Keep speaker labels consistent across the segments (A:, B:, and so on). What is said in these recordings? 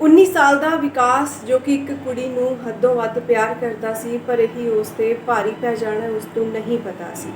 A: 19 ਸਾਲ ਦਾ ਵਿਕਾਸ ਜੋ ਕਿ ਇੱਕ ਕੁੜੀ ਨੂੰ ਹੱਦੋਂ ਵੱਧ ਪਿਆਰ ਕਰਦਾ ਸੀ, ਪਰ ਇਹੀ ਉਸ ਤੇ ਭਾਰੀ ਪੈ ਜਾਣਾ ਉਸ ਨੂੰ ਨਹੀਂ ਪਤਾ ਸੀ।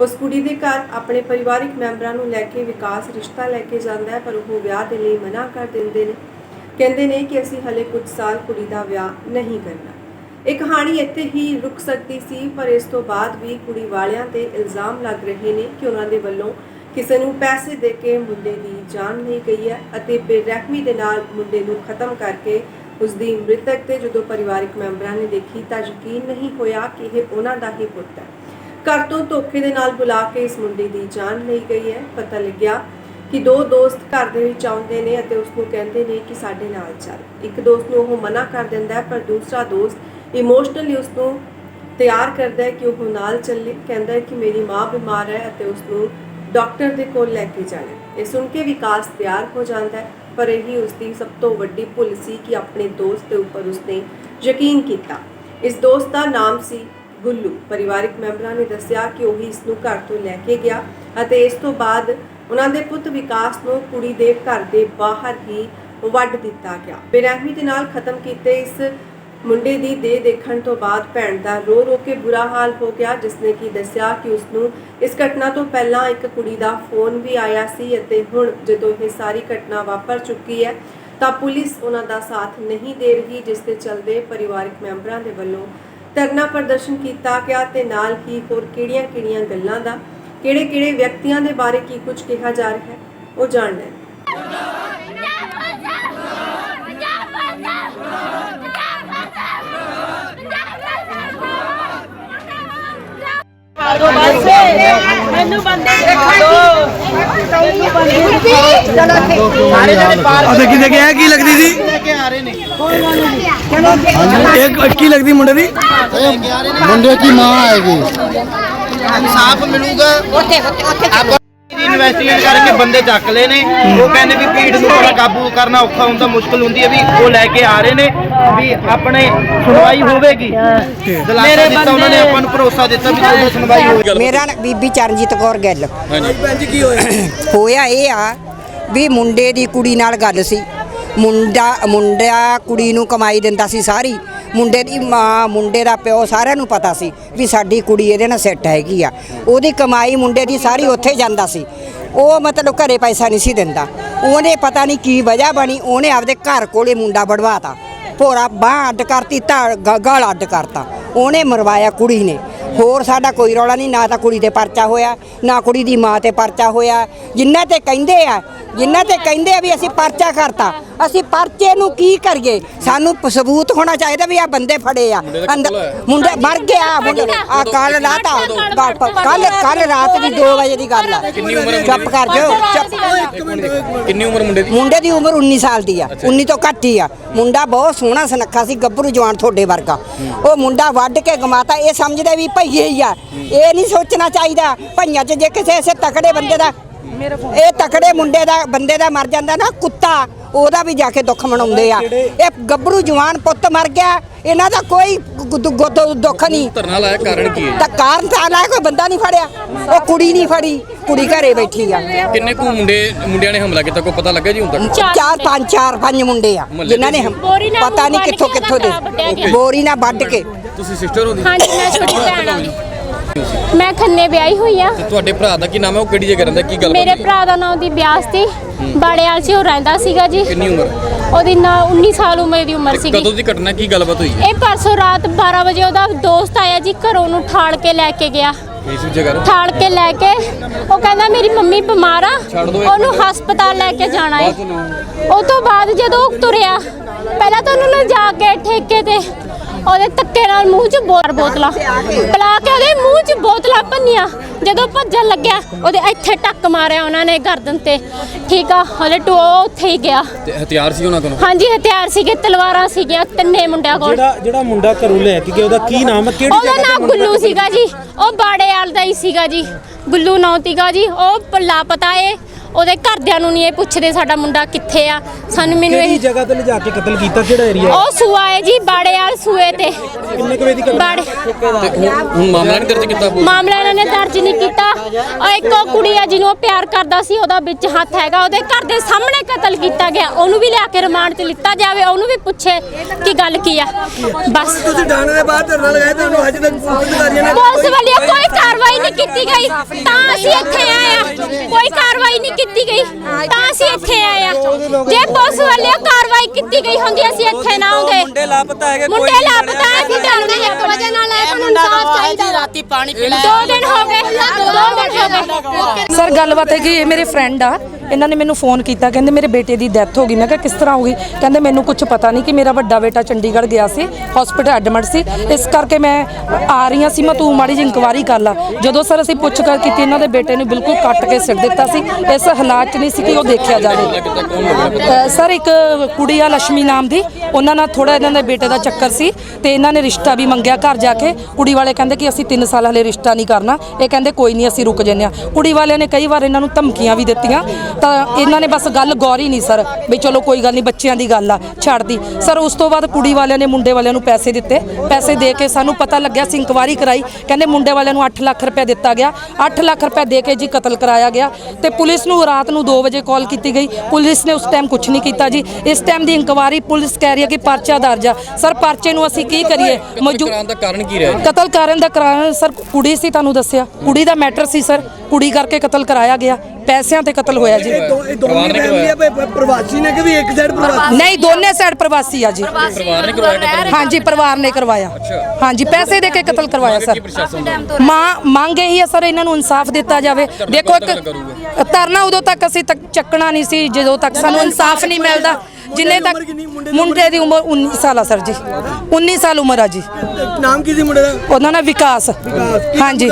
A: ਉਸ ਕੁੜੀ ਦੇ ਘਰ ਆਪਣੇ ਪਰਿਵਾਰਿਕ ਮੈਂਬਰਾਂ ਨੂੰ ਲੈ ਕੇ ਵਿਕਾਸ ਰਿਸ਼ਤਾ ਲੈ ਕੇ ਜਾਂਦਾ ਹੈ, ਪਰ ਉਹ ਵਿਆਹ ਦੇ ਲਈ ਮਨਾ ਕਰ ਦਿੰਦੇ ਨੇ। ਕਹਿੰਦੇ ਨੇ ਕਿ ਅਸੀਂ ਹਲੇ ਕੁਝ ਸਾਲ ਕੁੜੀ ਦਾ ਵਿਆਹ ਨਹੀਂ ਕਰਨਾ। ਇਹ ਕਹਾਣੀ ਇੱਥੇ ਹੀ ਰੁਕ ਸਕਦੀ ਸੀ, ਪਰ ਇਸ ਤੋਂ ਬਾਅਦ ਵੀ ਕੁੜੀ ਵਾਲਿਆਂ ਤੇ ਇਲਜ਼ਾਮ ਲੱਗ ਰਹੇ ਨੇ ਕਿ ਉਹਨਾਂ ਦੇ ਵੱਲੋਂ ਕਿਸੇ ਨੂੰ ਪੈਸੇ ਦੇ ਕੇ ਮੁੰਡੇ ਦੀ ਜਾਨ ਨਹੀਂ ਗਈ ਹੈ ਅਤੇ ਬੇਰਹਿਮੀ ਦੇ ਨਾਲ ਮੁੰਡੇ ਨੂੰ ਖਤਮ ਕਰਕੇ ਉਸ ਦੀ ਮ੍ਰਿਤਕ ਤੇ ਜਦੋਂ ਪਰਿਵਾਰਕ ਮੈਂਬਰਾਂ ਨੇ ਦੇਖੀ ਤਾਂ ਯਕੀਨ ਨਹੀਂ ਹੋਇਆ ਕਿ ਇਹ ਉਹਨਾਂ ਦਾ ਹੀ ਪੁੱਤ ਹੈ। ਘਰ ਤੋਂ ਧੋਖੇ ਦੇ ਨਾਲ ਬੁਲਾ ਕੇ ਇਸ ਮੁੰਡੇ ਦੀ ਜਾਨ ਲਈ ਗਈ ਹੈ। ਪਤਾ ਲੱਗਿਆ ਕਿ ਦੋ ਦੋਸਤ ਘਰ ਦੇ ਵਿੱਚ ਆਉਂਦੇ ਨੇ ਅਤੇ ਉਸ ਨੂੰ ਕਹਿੰਦੇ ਨੇ ਕਿ ਸਾਡੇ ਨਾਲ ਚੱਲ। ਇੱਕ ਦੋਸਤ ਨੂੰ ਉਹ ਮਨਾ ਕਰ ਦਿੰਦਾ ਹੈ, ਪਰ ਦੂਸਰਾ ਦੋਸਤ ਇਮੋਸ਼ਨਲੀ ਉਸ ਨੂੰ ਤਿਆਰ ਕਰਦਾ ਹੈ ਕਿ ਉਹ ਨਾਲ ਚੱਲੇ। ਕਹਿੰਦਾ ਹੈ ਕਿ ਮੇਰੀ ਮਾਂ ਬਿਮਾਰ ਹੈ ਅਤੇ ਉਸ ਨੂੰ ਡਾਕਟਰ ਦੇ ਕੋਲ ਲੈ ਕੇ ਜਾਣਾ। ਇਹ ਸੁਣ ਕੇ ਵਿਕਾਸ ਤਿਆਰ ਹੋ ਜਾਂਦਾ ਹੈ, ਪਰ ਇਹੀ ਉਸ ਦੀ ਸਭ ਤੋਂ ਵੱਡੀ ਭੁੱਲ ਸੀ ਕਿ ਆਪਣੇ ਦੋਸਤ ਦੇ ਉੱਪਰ ਉਸਨੇ ਯਕੀਨ ਕੀਤਾ। ਇਸ ਦੋਸਤ ਦਾ ਨਾਮ ਸੀ ਗੁੱਲੂ। ਪਰਿਵਾਰਿਕ ਮੈਂਬਰਾਂ ਨੇ ਦੱਸਿਆ ਕਿ ਉਹ ਹੀ ਇਸ ਨੂੰ ਘਰ ਤੋਂ ਲੈ ਕੇ ਗਿਆ ਅਤੇ ਇਸ ਤੋਂ ਬਾਅਦ ਉਹਨਾਂ ਦੇ ਪੁੱਤ ਵਿਕਾਸ ਨੂੰ ਕੁੜੀ ਦੇ ਘਰ ਦੇ ਬਾਹਰ ਹੀ ਵੱਢ ਦਿੱਤਾ ਗਿਆ। ਬੇਰਹਿਮੀ ਦੇ ਨਾਲ ਖਤਮ ਕੀਤੇ ਇਸ ਮੁੰਡੇ ਦੀ ਦੇਹ ਦੇਖਣ ਤੋਂ ਬਾਅਦ ਭੈਣ ਦਾ ਰੋ ਰੋ ਕੇ ਬੁਰਾ ਹਾਲ ਹੋ ਗਿਆ, ਜਿਸਨੇ ਕੀ ਦੱਸਿਆ ਕਿ ਉਸ ਨੂੰ ਇਸ ਘਟਨਾ ਤੋਂ ਪਹਿਲਾਂ ਇੱਕ ਕੁੜੀ ਦਾ ਫੋਨ ਵੀ ਆਇਆ ਸੀ ਅਤੇ ਹੁਣ ਜਦੋਂ ਇਹ ਸਾਰੀ ਘਟਨਾ ਵਾਪਰ ਚੁੱਕੀ ਹੈ, ਤਾਂ ਪੁਲਿਸ ਉਹਨਾਂ ਦਾ ਸਾਥ ਨਹੀਂ ਦੇ ਰਹੀ, ਜਿਸ ਦੇ ਚਲਦੇ ਪਰਿਵਾਰਕ ਮੈਂਬਰਾਂ ਦੇ ਵੱਲੋਂ ਧਰਨਾ ਪ੍ਰਦਰਸ਼ਨ ਕੀਤਾ ਗਿਆ ਤੇ ਨਾਲ ਹੀ ਹੋਰ ਕਿਹੜੀਆਂ-ਕਿਹੜੀਆਂ ਗੱਲਾਂ ਦਾ, ਕਿਹੜੇ-ਕਿਹੜੇ ਵਿਅਕਤੀਆਂ ਦੇ ਬਾਰੇ ਕੀ ਕੁਝ ਕਿਹਾ ਜਾ ਰਿਹਾ ਹੈ, ਉਹ ਜਾਣ ਲੈਣ
B: ਮੈਨੂੰ ਬੰਦੇ ਦਿਖਾ ਦਿਓ ਮੈਨੂੰ ਬੰਦੇ
C: ਆ ਦੇਖੀ ਦੇਖੀ ਇਹ ਕੀ ਲੱਗਦੀ ਸੀ? ਕੀ ਲੱਗਦੀ ਮੁੰਡੇ ਦੀ?
D: ਮੁੰਡੇ ਦੀ ਮਾਂ ਆਏਗੀ
E: ਇਨਸਾਫ ਮਿਲੂਗਾ।
B: ਉੱਥੇ ਉੱਥੇ
E: ਆਪਾਂ ਇਨਵੈਸਟੀਗੇਟ ਕਰਕੇ ਬੰਦੇ ਚੱਕ ਲਏ ਨੇ। ਉਹ ਕਹਿੰਦੇ ਵੀ ਭੀੜ ਨੂੰ ਥੋੜਾ ਕਾਬੂ ਕਰਨਾ ਔਖਾ ਹੁੰਦਾ ਮੁਸ਼ਕਲ ਹੁੰਦੀ ਹੈ ਵੀ ਉਹ ਲੈ ਕੇ ਆ ਰਹੇ ਨੇ ਵੀ ਆਪਣੇ ਸੁਣਵਾਈ ਹੋਵੇਗੀ। ਦਿਲਾਸਾ ਦਿੱਤਾ ਉਹਨਾਂ ਨੇ ਆਪਾਂ ਨੂੰ ਭਰੋਸਾ ਦਿੱਤਾ ਵੀ ਤੁਹਾਡੀ ਸੁਣਵਾਈ ਹੋਵੇਗੀ
F: ਮੇਰਾ ਨਾਂ ਬੀਬੀ ਚਰਨਜੀਤ ਕੌਰ ਗਿੱਲ।
C: ਭੈਣ ਜੀ ਕੀ ਹੋਇਆ?
F: ਹੋਇਆ ਇਹ ਆ ਵੀ ਮੁੰਡੇ ਦੀ ਕੁੜੀ ਨਾਲ ਗੱਲ ਸੀ। ਮੁੰਡਾ ਮੁੰਡਾ ਕੁੜੀ ਨੂੰ ਕਮਾਈ ਦਿੰਦਾ ਸੀ ਸਾਰੀ। ਮੁੰਡੇ ਦੀ ਮਾਂ ਮੁੰਡੇ ਦਾ ਪਿਓ ਸਾਰਿਆਂ ਨੂੰ ਪਤਾ ਸੀ ਵੀ ਸਾਡੀ ਕੁੜੀ ਇਹਦੇ ਨਾਲ ਸੈੱਟ ਹੈਗੀ ਆ। ਉਹਦੀ ਕਮਾਈ ਮੁੰਡੇ ਦੀ ਸਾਰੀ ਉੱਥੇ ਜਾਂਦਾ ਸੀ। ਉਹ ਮਤਲਬ ਘਰੇ ਪੈਸਾ ਨਹੀਂ ਸੀ ਦਿੰਦਾ। ਉਹਨੇ ਪਤਾ ਨਹੀਂ ਕੀ ਵਜ੍ਹਾ ਬਣੀ, ਉਹਨੇ ਆਪਦੇ ਘਰ ਕੋਲੇ ਮੁੰਡਾ ਵੜਵਾਤਾ। ਭੋਰਾ ਬਾਂਹ ਅੱਡ ਕਰਤੀ, ਤਾਂ ਗ- ਗਲ ਅੱਡ ਕਰਤਾ। ਉਹਨੇ ਮਰਵਾਇਆ ਕੁੜੀ ਨੇ। ਹੋਰ ਸਾਡਾ ਕੋਈ ਰੌਲਾ ਨਹੀਂ, ਨਾ ਤਾਂ ਕੁੜੀ ਤੇ ਪਰਚਾ ਹੋਇਆ, ਨਾ ਕੁੜੀ ਦੀ ਮਾਂ ਤੇ ਪਰਚਾ ਹੋਇਆ। ਜਿੰਨਾ ਤੇ ਕਹਿੰਦੇ ਆ ਜਿੰਨਾ ਤੇ ਕਹਿੰਦੇ ਆ ਵੀ ਅਸੀਂ ਪਰਚਾ ਕਰਤਾ ਅਸੀਂ ਪਰਚੇ ਨੂੰ ਕੀ ਕਰੀਏ? ਸਾਨੂੰ ਪ- ਸਬੂਤ ਹੋਣਾ ਚਾਹੀਦਾ ਵੀ ਆ ਬੰਦੇ ਫੜੇ ਆ। ਅੰਦਰ ਮੁੰਡਾ ਮਰ ਗਿਆ ਆ ਕੱਲ ਰਾਤ ਕੱਲ ਕੱਲ ਰਾਤ ਦੀ 2 ਵਜੇ ਦੀ ਗੱਲ ਆ। ਚੁੱਪ ਕਰ ਜਾਓ ਚੁੱਪ
C: ਕਿੰਨੀ ਉਮਰ ਮੁੰਡੇ ਦੀ?
F: ਮੁੰਡੇ ਦੀ ਉਮਰ 19 ਸਾਲ ਦੀ ਆ 19 ਤੋਂ ਘੱਟ ਹੀ ਆ। ਮੁੰਡਾ ਬਹੁਤ ਸੋਹਣਾ ਸੁਨੱਖਾ ਸੀ ਗੱਭਰੂ ਜਵਾਨ ਤੁਹਾਡੇ ਵਰਗਾ। ਉਹ ਮੁੰਡਾ ਵੱਢ ਕੇ ਗਮਾਤਾ ਇਹ ਸਮਝਦੇ ਵੀ ਭਈਏ ਹੀ ਆ। ਇਹ ਨਹੀਂ ਸੋਚਣਾ ਚਾਹੀਦਾ ਭਈਆਂ 'ਚ ਜੇ ਕਿਸੇ ਐਸੇ ਤਕੜੇ ਬੰਦੇ ਦਾ ਇਹ ਤਕੜੇ ਮੁੰਡੇ ਦਾ ਬੰਦੇ ਦਾ ਮਰ ਜਾਂਦਾ ਨਾ ਕੁੱਤਾ ਉਹਦਾ ਵੀ ਜਾ ਕੇ ਦੁੱਖ ਮਨਾਉਂਦੇ ਆ। ਇਹ ਗੱਭਰੂ ਜਵਾਨ ਪੁੱਤ ਮਰ ਗਿਆ ਇਹਨਾਂ ਦਾ ਕੋਈ ਦੁੱਖ ਨਹੀਂ।
C: ਧਰਨਾ ਲਾਇਆ ਕਾਰਨ ਕੀ ਹੈ?
F: ਤਾਂ ਕਾਰਨ ਤਾਂ ਨਾ ਕੋਈ ਬੰਦਾ ਨਹੀਂ ਫੜਿਆ। ਉਹ ਕੁੜੀ ਨਹੀਂ ਫੜੀ ਕੁੜੀ ਘਰੇ ਬੈਠੀ ਆ।
C: ਕਿੰਨੇ ਕੁ ਮੁੰਡੇ ਮੁੰਡਿਆਂ ਨੇ ਹਮਲਾ ਕੀਤਾ ਕੋਈ ਪਤਾ ਲੱਗਾ ਜੀ ਹੁਣ ਤੱਕ?
F: ਚਾਰ ਪੰਜ ਚਾਰ ਪੰਜ ਮੁੰਡੇ ਆ ਜਿਨ੍ਹਾਂ ਨੇ ਪਤਾ ਨਹੀਂ ਕਿੱਥੋਂ ਕਿੱਥੋਂ ਦੇ। ਬੋਰੀ ਨਾਲ ਵੱਢ ਕੇ।
C: ਤੁਸੀਂ ਸਿਸਟਰ ਹੋ ਦੀ
B: ਹਾਂਜੀ ਮੈਂ ਛੋਟੀ ਭੈਣ ਆ ਮੈਂ ਖੰਨੇ ਵਿਆਹੀ ਹੋਈ ਆ।
C: ਤੁਹਾਡੇ ਭਰਾ ਦਾ ਕੀ ਨਾਮ ਹੈ? ਉਹ ਕਿਹੜੀ ਜਗ੍ਹਾ ਰਹਿੰਦਾ? ਕੀ ਗੱਲ
B: ਮੇਰੇ ਭਰਾ ਦਾ ਨਾਮ ਦੀ ਬਿਆਸ ਸੀ। ਬਾੜਿਆਲ 'ਚ ਉਹ ਰਹਿੰਦਾ ਸੀਗਾ ਜੀ।
C: ਕਿੰਨੀ ਉਮਰ?
B: ਉਹਦੀ ਨਾ 19 ਸਾਲ ਉਮਰ ਦੀ ਉਮਰ ਸੀਗੀ।
C: ਕਦੋਂ ਦੀ ਘਟਨਾ ਕੀ ਗੱਲਬਾਤ ਹੋਈ
B: ਇਹ ਪਰਸੋਂ ਰਾਤ 12 ਵਜੇ ਉਹਦਾ ਦੋਸਤ ਆਇਆ ਜੀ ਘਰੋਂ ਨੂੰ ਠਾਲ ਕੇ ਲੈ ਕੇ ਗਿਆ।
C: ਇਸ ਜਗ੍ਹਾ
B: ਠਾਲ ਕੇ ਲੈ ਕੇ ਉਹ ਕਹਿੰਦਾ ਮੇਰੀ ਮੰਮੀ ਬਿਮਾਰ ਆ। ਉਹਨੂੰ। ਹਸਪਤਾਲ ਲੈ ਕੇ ਜਾਣਾ ਹੈ। ਉਹ ਤੋਂ ਬਾਅਦ ਜਦੋਂ ਉਹ ਤੁਰਿਆ ਪਹਿਲਾਂ ਤਾਂ ਉਹਨੂੰ ਲਿਜਾ ਕੇ ਠੇਕੇ ਤੇ। ਉਹਦੇ ਧੱਕੇ ਨਾਲ ਮੂੰਹ 'ਚ ਬੋਰ ਬੋਤਲਾਂ। ਪਲਾ ਕੇ ਉਹਦੇ ਮੂੰਹ 'ਚ ਬੋਤਲਾਂ ਭੰਨੀਆਂ। ਜਦੋਂ ਭੱਜਣ ਲੱਗਿਆ ਉਹਦੇ ਇੱਥੇ ਟੱਕ ਮਾਰਿਆ ਉਹਨਾਂ ਨੇ ਗਰਦਨ ਤੇ। ਠੀਕ ਆ ਉਹਦੇ ਟੋ ਉੱਥੇ ਹੀ ਗਿਆ।
C: ਤੇ ਹਥਿਆਰ ਸੀ ਉਹਨਾਂ ਕੋਲ?
B: ਹਾਂਜੀ ਹਥਿਆਰ ਸੀਗੇ ਤਲਵਾਰਾਂ ਸੀਗੀਆਂ ਤਿੰਨੇ ਮੁੰਡਿਆਂ ਕੋਲ।
G: ਜਿਹੜਾ ਜਿਹੜਾ ਮੁੰਡਾ ਘਰੋਂ ਲੈ ਕੇ ਗਿਆ ਉਹਦਾ ਕੀ ਨਾਮ ਹੈ ਕਿਹੜੀ
B: ਉਹਦਾ
G: ਜਗ੍ਹਾ
B: ਨਾਮ ਗੁੱਲੂ ਸੀਗਾ ਜੀ। ਉਹ ਬਾੜੇਵਾਲ ਦਾ ਹੀ ਸੀਗਾ ਜੀ। ਗੁੱਲੂ ਨਾਂ ਸੀਗਾ ਜੀ। ਉਹ ਲਾਪਤਾ ਏ। ਉਹਦੇ ਘਰਦਿਆਂ ਨੂੰ ਨਹੀਂ ਇਹ ਪੁੱਛਦੇ ਸਾਡਾ ਮੁੰਡਾ ਕਿੱਥੇ ਆ। ਸਾਨੂੰ ਮੈਨੂੰ
G: ਕਿਹੜੀ
B: ਇਹ
G: ਜਗ੍ਹਾ ਤੇ ਲਿਜਾ ਕੇ ਕਤਲ ਕੀਤਾ ਕਿਹੜਾ ਏਰੀਆ
B: ਉਹ ਸੂਆ ਹੈ ਜੀ ਬਾੜੇ ਵਾਲ ਸੂਏ ਤੇ।
G: ਕਿੰਨੇ ਕੁ ਵਜੇ ਦੀ ਘਟਨਾ?
B: ਬਾੜੇ
C: ਤੇ ਹੁਣ ਹੁਣ ਮਾਮਲਾ ਨਹੀਂ ਦਰਜ ਕੀਤਾ ਪੁਲਿਸ
B: ਮਾਮਲਾ ਇਹਨਾਂ ਨੇ ਦਰਜ ਨਹੀਂ ਕੀਤਾ। ਉਹ ਇੱਕ ਉਹ ਕੁੜੀ ਆ ਜਿਹਨੂੰ ਉਹ ਪਿਆਰ ਕਰਦਾ ਸੀ ਉਹਦਾ ਵਿੱਚ ਹੱਥ ਹੈਗਾ। ਉਹਦੇ ਘਰ ਦੇ ਸਾਹਮਣੇ ਕਤਲ ਕੀਤਾ ਗਿਆ। ਉਹਨੂੰ ਵੀ ਲਿਆ ਕੇ ਰਿਮਾਂਡ ਤੇ ਲਿੱਤਾ ਜਾਵੇ ਉਹਨੂੰ ਵੀ ਪੁੱਛੇ ਕਿ ਗੱਲ ਕੀ ਆ। ਬਸ।
H: ਤੁਸੀਂ ਡਾਣੇ ਦੇ ਬਾਅਦ ਧਰਨਾ ਲਗਾਇਆ ਤੇ ਉਹਨੂੰ ਅੱਜ ਤੱਕ ਪੁਲਿਸ ਅਧਿਕਾਰੀਆਂ ਨੇ
B: ਪੁਲਿਸ ਵੱਲੋਂ ਕੋਈ ਕਾਰਵਾਈ ਨਹੀਂ ਕੀਤੀ ਗਈ। ਤਾਂ ਅਸੀਂ ਇੱਥੇ ਆਏ ਆ ਕੋਈ ਕਾਰਵਾਈ ਨਹੀਂ ਕੀਤੀ ਗਈ। ਤਾਂ ਅਸੀਂ ਇੱਥੇ ਆਏ ਆ ਜੇ ਪੁਲਿਸ ਵੱਲੋਂ ਕਾਰਵਾਈ ਕੀਤੀ ਗਈ ਹੁੰਦੀ ਅਸੀਂ ਇੱਥੇ ਨਾ ਆਉਂਦੇ। ਮੁੰਡੇ ਲਾਪਤਾ ਹੈਗੇ ਮੁੰਡੇ ਲਾਪਤਾ ਹੈ ਕਿ ਡਰਦੇ 1 ਵਜੇ ਨਾਲ ਆਏ ਸਾਨੂੰ ਇਨਸਾਫ ਚਾਹੀਦਾ। ਰਾਤੀ ਪਾਣੀ ਗਏ ਦੋ ਦਿਨ ਹੋ ਗਏ
I: ਸਰ, ਗੱਲਬਾਤ ਹੈ ਕਿ ਇਹ ਮੇਰੇ ਫਰੈਂਡ ਆ। ਇਹਨਾਂ ਨੇ ਮੈਨੂੰ ਫੋਨ ਕੀਤਾ, ਕਹਿੰਦੇ ਮੇਰੇ ਬੇਟੇ ਦੀ ਡੈਥ ਹੋ ਗਈ। ਮੈਂ ਕਿਹਾ, ਕਿਸ ਤਰ੍ਹਾਂ ਹੋ ਗਈ? ਕਹਿੰਦੇ ਮੈਨੂੰ ਕੁਝ ਪਤਾ ਨਹੀਂ ਕਿ ਮੇਰਾ ਵੱਡਾ ਬੇਟਾ ਚੰਡੀਗੜ੍ਹ ਗਿਆ ਸੀ ਹਸਪੀਟਲ ਐਡਮਿਟ ਸੀ। ਇਸ ਕਰਕੇ ਮੈਂ ਆ ਰਹੀ ਹਾਂ ਸੀ, ਮੈਂ ਤੂੰ ਮਾੜੀ ਜਿਹੀ ਇਨਕੁਆਰੀ ਕਰ ਲਾ। ਜਦੋਂ ਸਰ, ਅਸੀਂ ਪੁੱਛ ਕਰ ਕੀਤੀ, ਇਹਨਾਂ ਦੇ ਬੇਟੇ ਨੂੰ ਬਿਲਕੁਲ ਕੱਟ ਕੇ ਸਿਰ ਦਿੱਤਾ ਸੀ। ਇਸ ਹਾਲਾਤ 'ਚ ਨਹੀਂ ਸੀ ਕਿ ਉਹ ਦੇਖਿਆ ਜਾਵੇ। ਸਰ, ਇੱਕ ਕੁੜੀ ਆ ਲక్ష్ਮੀ ਨਾਮ ਦੀ, ਉਹਨਾਂ ਨਾਲ ਥੋੜਾ ਇਹਨਾਂ ਦੇ ਬੇਟੇ ਦਾ ਚੱਕਰ ਸੀ ਤੇ ਇਹਨਾਂ ਨੇ ਰਿਸ਼ਤਾ ਵੀ ਮੰਗਿਆ ਘਰ ਜਾ ਕੇ। ਕੁੜੀ ਵਾਲੇ ਕਹਿੰਦੇ ਕਿ ਅਸੀਂ 3 ਸਾਲ ਹਲੇ ਰਿਸ਼ਤਾ ਨਹੀਂ ਕਰਨਾ। ਇਹ ਕਹਿੰਦੇ, ਕੋਈ ਨਹੀਂ, ਅਸੀਂ ਰੁਕ ਜੰਨੇ ਆ। ਕੁੜੀ ਵਾਲਿਆਂ ਨੇ ਕਈ ਵਾਰ ਇਹਨਾਂ ਨੂੰ ਧਮਕੀਆਂ ਵੀ ਦਿੱਤੀਆਂ। ਤਾਂ ਇਹਨਾਂ ਨੇ ਬਸ ਗੱਲ ਗੌਰੀ ਨਹੀਂ ਸਰ ਵੀ ਚਲੋ ਕੋਈ ਗੱਲ ਨਹੀਂ ਬੱਚਿਆਂ ਦੀ ਗੱਲ ਆ ਛੱਡਦੀ। ਸਰ ਉਸ ਤੋਂ ਬਾਅਦ ਕੁੜੀ ਵਾਲਿਆਂ ਨੇ ਮੁੰਡੇ ਵਾਲਿਆਂ ਨੂੰ ਪੈਸੇ ਦਿੱਤੇ। ਪੈਸੇ ਦੇ ਕੇ ਸਾਨੂੰ ਪਤਾ ਲੱਗਿਆ ਸੀ ਇਨਕੁਆਰੀ ਕਰਾਈ। ਕਹਿੰਦੇ ਮੁੰਡੇ ਵਾਲਿਆਂ ਨੂੰ 8 ਲੱਖ ਰੁਪਏ ਦਿੱਤਾ ਗਿਆ। 8 ਲੱਖ ਰੁਪਏ ਦੇ ਕੇ ਜੀ ਕਤਲ ਕਰਾਇਆ ਗਿਆ। ਤੇ ਪੁਲਿਸ ਨੂੰ ਰਾਤ ਨੂੰ 2 ਵਜੇ ਕਾਲ ਕੀਤੀ ਗਈ। ਪੁਲਿਸ ਨੇ ਉਸ ਟਾਈਮ ਕੁਝ ਨਹੀਂ ਕੀਤਾ ਜੀ। ਇਸ ਟਾਈਮ ਦੀ ਇਨਕੁਆਰੀ ਪੁਲਿਸ ਕਹਿ ਰਹੀ ਹੈ ਕਿ ਪਰਚਾ ਦਰਜ ਆ। ਸਰ ਪਰਚੇ ਨੂੰ ਅਸੀਂ ਕੀ ਕਰੀਏ? ਮੌਜੂ
C: ਕਰਾਉਣ ਦਾ ਕਾਰਨ ਕੀ ਰਿਹਾ?
I: ਕਤਲ ਕਰਨ ਦਾ ਕਾਰਨ ਸਰ ਕੁੜੀ ਸੀ ਤੁਹਾਨੂੰ ਦੱਸਿਆ। ਕੁੜੀ ਦਾ ਮੈਟਰ ਸੀ ਸਰ। ਕੁੜੀ ਕਰਕੇ ਕਤਲ ਕਰਾਇਆ ਗਿਆ ਪੈਸਿਆਂ ਤੇ ਕਤਲ ਹੋਇਆ ਜੀ।
H: ਇਹ ਦੋ- ਇਹ ਦੋਵੇਂ
C: ਪਰਿਵਾਰ ਨੇ
H: ਫੈਮਿਲੀ ਆ ਪ- ਪ੍ਰਵਾਸੀ ਨੇ ਕਿ ਵੀ ਇੱਕ ਸਾਈਡ ਪ੍ਰਵਾਸੀ?
I: ਨਹੀਂ ਦੋਨੇ ਸਾਈਡ ਪ੍ਰਵਾਸੀ ਆ ਜੀ।
C: ਪਰਿਵਾਰ ਨੇ ਕਰਵਾਇਆ ਕਤਲ?
I: ਹਾਂਜੀ ਪਰਿਵਾਰ ਨੇ ਕਰਵਾਇਆ। ਹਾਂਜੀ ਪੈਸੇ ਦੇ ਕੇ ਕਤਲ ਕਰਵਾਇਆ ਸਰ। ਮਾਂ ਮੰਗ ਇਹੀ ਹੈ ਸਰ ਇਹਨਾਂ ਨੂੰ ਇਨਸਾਫ ਦਿੱਤਾ ਜਾਵੇ। ਦੇਖੋ ਇੱਕ? ਧਰਨਾ ਉਦੋਂ ਤੱਕ ਅਸੀਂ ਤੱਕ ਚੱਕਣਾ ਨਹੀਂ ਸੀ ਜਦੋਂ ਤੱਕ ਸਾਨੂੰ ਇਨਸਾਫ ਨਹੀਂ ਮਿਲਦਾ। ਜਿੰਨੇ ਤੱਕ?
H: ਮੁੰਡੇ ਦੀ
I: ਉਮਰ 19 ਸਾਲ ਆ ਸਰ ਜੀ। 19 ਸਾਲ ਉਮਰ ਆ ਜੀ।
H: ਨਾਮ ਕੀ ਸੀ ਮੁੰਡੇ ਦਾ?
I: ਉਹਨਾਂ ਦਾ ਵਿਕਾਸ। ਹਾਂਜੀ?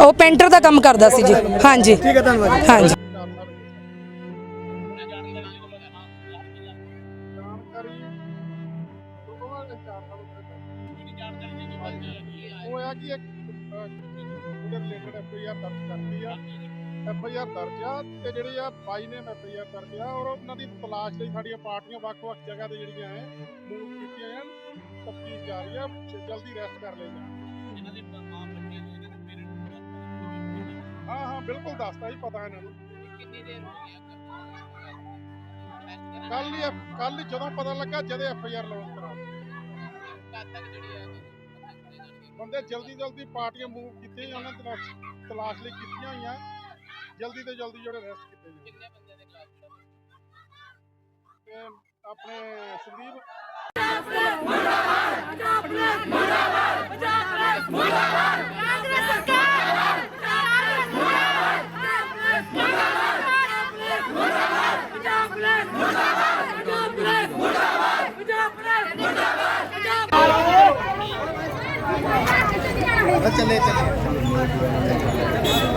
I: ਉਹ ਪੇਂਟਰ ਦਾ ਕੰਮ ਕਰਦਾ ਸੀ ਜੀ। ਹਾਂਜੀ
H: ਠੀਕ ਹੈ ਧੰਨਵਾਦ ਜੀ।
I: ਹਾਂਜੀ।
J: ਹੋਇਆ ਕਿ ਇੱਕ ਰਿਲੇਟਡ ਐਫ ਆਈ ਆਰ ਦਰਜ ਕਰਤੀ ਆ ਐਫ ਆਈ ਆਰ ਦਰਜ ਆ ਤੇ ਜਿਹੜੇ ਆ ਬਾਈ ਨੇ ਐਫ ਆਈ ਆਰ ਦਰਜ ਆ ਔਰ ਉਹਨਾਂ ਦੀ ਤਲਾਸ਼ ਲਈ ਸਾਡੀਆਂ ਪਾਰਟੀਆਂ ਵੱਖ-ਵੱਖ ਜਗ੍ਹਾ ਤੇ ਜਿਹੜੀਆਂ ਐ ਮੂਵ ਕੀਤੀਆਂ ਆ ਤਫਤੀਸ਼ ਜਾਰੀ ਆ ਜ- ਜਲਦੀ ਰੈਸਟ ਕਰ ਜਾਣ। ਇਹਨਾਂ ਦੇ ਆਮ ਬੱਚਿਆਂ ਨੂੰ ਇਹਨਾਂ ਦੇ ਪੇਰੈਂਟਸ ਹਾਂ ਹਾਂ ਬਿਲਕੁਲ ਦੱਸਤਾ ਜੀ ਪਤਾ ਇਹਨਾਂ ਨੂੰ। ਕਿੰਨੀ ਦੇਰ ਹੋ ਗਈ ਕੱਲ ਹੀ ਕੱਲ ਜਦੋਂ ਪਤਾ ਲੱਗਾ ਜਦੇ ਐਫ ਆਈ ਆਰ ਲੌਂਚ ਕਰਾ ਬੰਦੇ ਜਲਦੀ ਜਲਦੀ ਪਾਰਟੀਆਂ ਮੂਵ ਕੀਤੀਆਂ ਜਾਂ ਉਹਨਾਂ ਤਲਾਸ਼ ਲਈ ਕੀਤੀਆਂ ਹੋਈਆਂ। ਜਲਦੀ ਤੋਂ ਜਲਦੀ ਜਿਹੜੇ ਅਰੈਸਟ ਕੀਤੇ ਜਾਣ। ਕਿੰਨੇ ਬੰਦੇ ਦੇ ਖਿਲਾਫ ਆਪਣੇ ਸੰਦੀਪ